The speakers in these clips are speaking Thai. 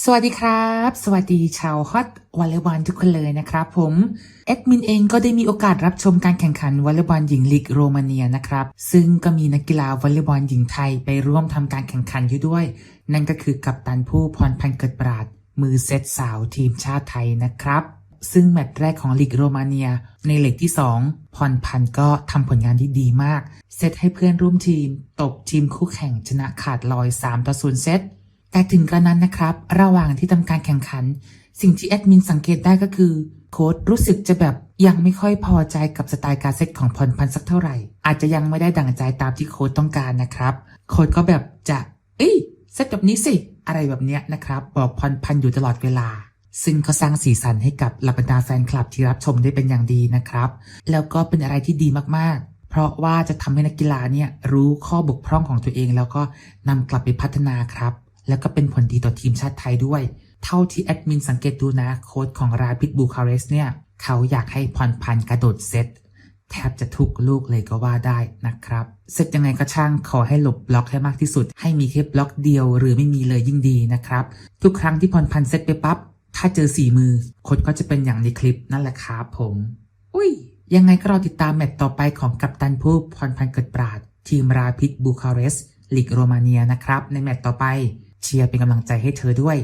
สวัสดีครับ สวัสดีชาวฮอตวอลเลย์บอลทุกคนเลยนะครับผมแอดมินเองก็ได้มีโอกาสรับชมการแข่งขันวอลเลย์บอลหญิงลีกโรมาเนียนะครับ ซึ่งก็มีนักกีฬาวอลเลย์บอลหญิงไทยไปร่วมทำการแข่งขันอยู่ด้วย นั่นก็คือกัปตันผู้พรพันธ์เกิดปราด มือเซตสาวทีมชาติไทยนะครับ ซึ่งแมตช์แรกของลีกโรมาเนีย ในเลกที่ 2 พรพันธ์ก็ทำผลงานที่ดีมาก เซตให้เพื่อนร่วมทีม ตบทีมคู่แข่งชนะขาดลอย3ต่อ0เซต แต่ถึงกระนั้นนะครับ ระหว่างที่ทำการแข่งขัน สิ่งที่แอดมินสังเกตได้ก็คือ โค้ดรู้สึกจะแบบยังไม่ค่อยพอใจกับสไตล์การเซตของพรพันธ์สักเท่าไหร่ อาจจะยังไม่ได้ดั่งใจตามที่โค้ดต้องการนะครับ โค้ดก็แบบจะ เอ้ยเซตแบบนี้สิ อะไรแบบเนี้ยนะครับ บอกพรพันธ์อยู่ตลอดเวลา ซึ่งก็สร้างสีสันให้กับหล่าบรรดาแฟนคลับที่รับชมได้เป็นอย่างดีนะครับ แล้วก็เป็นอะไรที่ดีมากๆ เพราะว่าจะทำให้นักกีฬาเนี่ยรู้ข้อบกพร่องของตัวเอง แล้วก็นำกลับไปพัฒนาครับ แล้วก็เป็นผลดีต่อทีมชาติไทยด้วย เท่าที่แอดมินสังเกตดูนะโค้ชของราพิดบูคาเรสเนี่ย เขาอยากให้พรพันธ์กระโดดเซตแทบจะทุกลูกเลยก็ว่าได้นะครับเซตยังไงก็ช่างขอให้หลบบล็อกให้มากที่สุด ให้มีแค่บล็อกเดียวหรือไม่มีเลยยิ่งดีนะครับ ทุกครั้งที่พรพันธ์เซตไปปั๊บถ้าเจอสี่มือโค้ชก็จะเป็นอย่างในคลิปนั่นแหละครับผม อุ้ย ยังไงก็รอติดตามแมตต์ต่อไปของกัปตันผู้พรพันธ์เกิดปราด ทีมราพิดบูคาเรสลีกโรมาเนียนะครับ ในแมตต์ต่อไป เชียร์เป็นกำลังใจให้เธอด้วย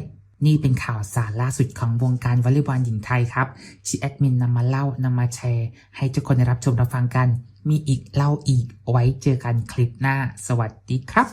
นี่เป็นข่าวสารล่าสุดของวงการวอลเลย์บอลหญิงไทยครับที่แอดมินนำมาเล่านำมาแชร์ ให้ทุกคนได้รับชมรับฟังกัน มีอีกเล่าอีกไว้เจอกันคลิปหน้า สวัสดีครับ